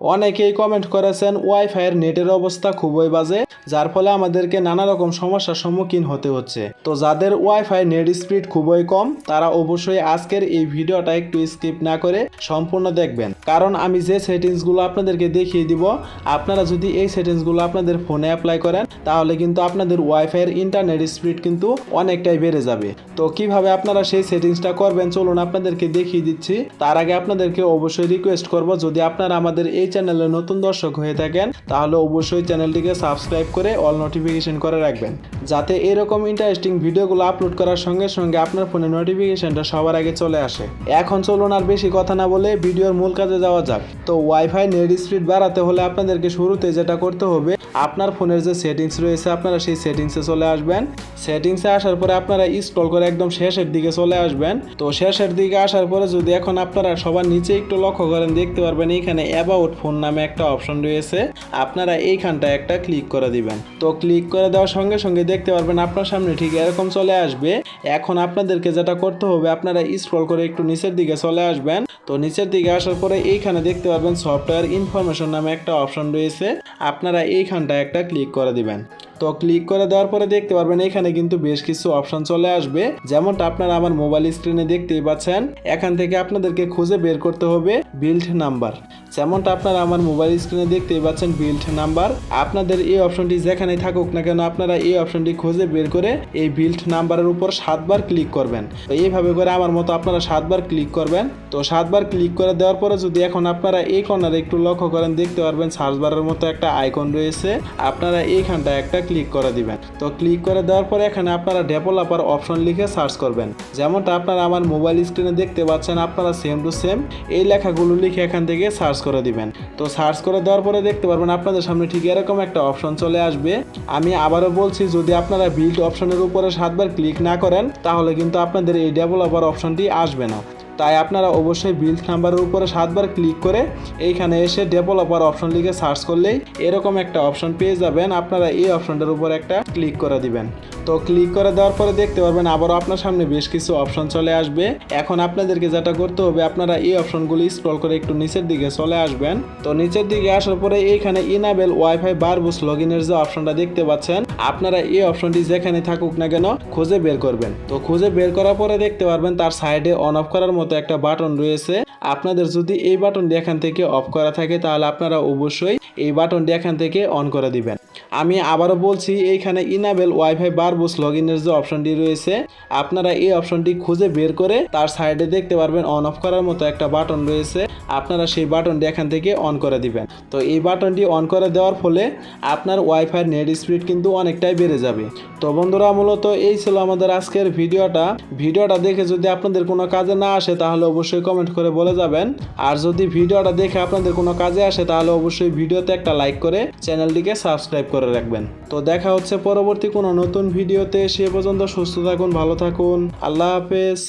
অনেকেই কমেন্ট করেছেন ওয়াইফাইয়ের নেটের অবস্থা খুবই বাজে, যার ফলে আমাদেরকে নানা রকম সমস্যার সম্মুখীন হতে হচ্ছে। তো যাদের ওয়াইফাই নেট স্পিড খুবই কম, তারা অবশ্যই আজকের এই ভিডিওটা একটু স্কিপ না করে সম্পূর্ণ দেখবেন। কারণ আমি যে সেটিংসগুলো আপনাদেরকে দেখিয়ে দিব, আপনারা যদি এই সেটিংসগুলো আপনাদের ফোনে অ্যাপ্লাই করেন, তাহলে কিন্তু আপনাদের ওয়াইফাইয়ের ইন্টারনেট স্পিড কিন্তু অনেকটাই বেড়ে যাবে। তো কীভাবে আপনারা সেই সেটিংসটা করবেন, চলুন আপনাদেরকে দেখিয়ে দিচ্ছি। তার আগে আপনাদেরকে অবশ্যই রিকোয়েস্ট করব, যদি আপনারা আমাদের এই চ্যানেলে নতুন দর্শক হয়ে থাকেন, তাহলে অবশ্যই চ্যানেলটিকে সাবস্ক্রাইব করে অল নোটিফিকেশন করে রাখবেন। যাতে এরকম ইন্টারেস্টিং ভিডিওগুলো আপলোড করার সঙ্গে সঙ্গে আপনার ফোনে নোটিফিকেশনটা সবার আগে চলে আসে। এখন চলুন আর বেশি কথা না বলে ভিডিওর মূল কাজে যাওয়া যাক। তো ওয়াইফাই নেট স্পিড বাড়াতে হলে আপনাদেরকে শুরুতে যেটা করতে হবে, আপনার ফোনের যে সেটিংস রয়েছে আপনারা সেই সেটিংসে চলে আসবেন। সেটিংসে আসার পরে আপনারা স্ক্রল করে একদম শেষের দিকে চলে আসবেন। তো শেষের দিকে আসার পরে যদি এখন আপনারা সবার নিচে একটু লক্ষ্য করেন, দেখতে পারবেন এখানে অ্যাবাউট ফোন নামে একটা অপশন রয়েছে, আপনারা এইখানটা একটা ক্লিক করে দিবেন। তো ক্লিক করে দেওয়ার সঙ্গে সঙ্গে দেখতে পারবেন আপনার সামনে ঠিক এরকম চলে আসবে। এখন আপনাদেরকে যেটা করতে হবে, আপনারা স্ক্রল করে একটু নিচের দিকে চলে আসবেন। তো নিচের দিকে আসার পরে এইখানে দেখতে পারবেন সফটওয়্যার ইনফরমেশন নামে একটা অপশন রয়েছে, আপনারা এইখানটা একটা ক্লিক করে দিবেন। তো ক্লিক করে দেওয়ার পরে দেখতে পারবেন এখানে কিন্তু বেশ কিছু অপশন চলে আসবে। যেমনটা আপনারা আমার মোবাইল স্ক্রিনে দেখতেই পাচ্ছেন, এখান থেকে আপনাদেরকে খুঁজে বের করতে হবে বিল্ড নাম্বার যেমনটা আপনারা আমার মোবাইল স্ক্রিনে দেখতেই পাচ্ছেন বিল্ড নাম্বার আপনাদের এই অপশনটি যেখানেই থাকুক না কেন, আপনারা এই অপশনটি খুঁজে বের করে এই বিল্ড নাম্বারের উপর সাতবার ক্লিক করবেন। তো এইভাবে করে আমার মতো আপনারা সাতবার ক্লিক করবেন। তো সাতবার ক্লিক করে দেওয়ার পরে যদি এখন আপনারা এই কর্নারে একটু লক্ষ্য করেন, দেখতে পারবেন সার্চ বারের মতো একটা আইকন রয়েছে। আপনারা এইখানটা একটা ক্লিক করে দিবেন। তো ক্লিক করে দেওয়ার পরে এখানে আপনারা ডেভেলপার অপশন লিখে সার্চ করবেন। যেমনটা আপনারা আমার মোবাইল স্ক্রিনে দেখতে পাচ্ছেন, আপনারা সেম টু সেম এই লেখাগুলো লিখে এখান থেকে সার্চ করে দিবেন। তো সার্চ করে দেওয়ার পরে দেখতে পারবেন আপনাদের সামনে ঠিক এরকম একটা অপশন চলে আসবে। আমি আবারও বলছি, যদি আপনারা বিল্ড অপশনের উপরে সাতবার ক্লিক না করেন, তাহলে কিন্তু আপনাদের এই ডেভেলপার অপশনটি আসবে না। তাই আপনারা অবশ্যই বিল্ড নাম্বারের উপরে সাতবার ক্লিক করে এইখানে এসে ডেভেলপার অপশন লিখে সার্চ করলেই এরকম একটা অপশন পেয়ে যাবেন। আপনারা এই অপশনটার উপর একটা ক্লিক করে দিবেন। তো ক্লিক করে দেওয়ার পরে দেখতে পারবেন আবারও আপনার সামনে বেশ কিছু অপশন চলে আসবে। এখন আপনাদেরকে যেটা করতে হবে, আপনারা এই অপশনগুলি স্ক্রল করে একটু নিচের দিকে চলে আসবেন। তো নিচের দিকে আসার পরে এইখানে ইনাবেল ওয়াইফাই বার বারবুস লগ ইনের যে অপশনটা দেখতে পাচ্ছেন, আপনারা এই অপশনটি যেখানে থাকুক না কেন খুঁজে বের করবেন। তো খুঁজে বের করার পরে দেখতে পারবেন তার সাইডে অন অফ করার মতো একটা বাটন রয়েছে। আপনাদের যদি এই বাটনটি এখান থেকে অফ করা থাকে, তাহলে আপনারা অবশ্যই এই বাটনটি এখান থেকে অন করে দিবেন। আমি আবারও বলছি, এইখানে ইনাবেল ওয়াইফাই বারবুস লগ ইনের যে অপশনটি রয়েছে, আপনারা এই অপশনটি খুঁজে বের করে তার সাইডে দেখতে পারবেন অন অফ করার মতো একটা বাটন রয়েছে। আপনারা সেই বাটনটি এখান থেকে অন করে দিবেন। তো এই বাটনটি অন করে দেওয়ার ফলে আপনার ওয়াইফাই নেট স্পিড কিন্তু অনেকটাই বেড়ে যাবে। তো বন্ধুরা, মূলত এই ছিল আমাদের আজকের ভিডিওটা। ভিডিওটা দেখে যদি আপনাদের কোনো কাজে না আসে, তাহলে অবশ্যই কমেন্ট করে বলে যাবেন। আর যদি ভিডিওটা দেখে আপনাদের কোনো কাজে আসে, তাহলে অবশ্যই ভিডিওতে একটা লাইক করে চ্যানেলটিকে সাবস্ক্রাইব করে রাখবেন। তো দেখা হচ্ছে পরবর্তী কোনো নতুন ভিডিওতে, সে পর্যন্ত সুস্থ থাকুন, ভালো থাকুন। আল্লাহ হাফেজ।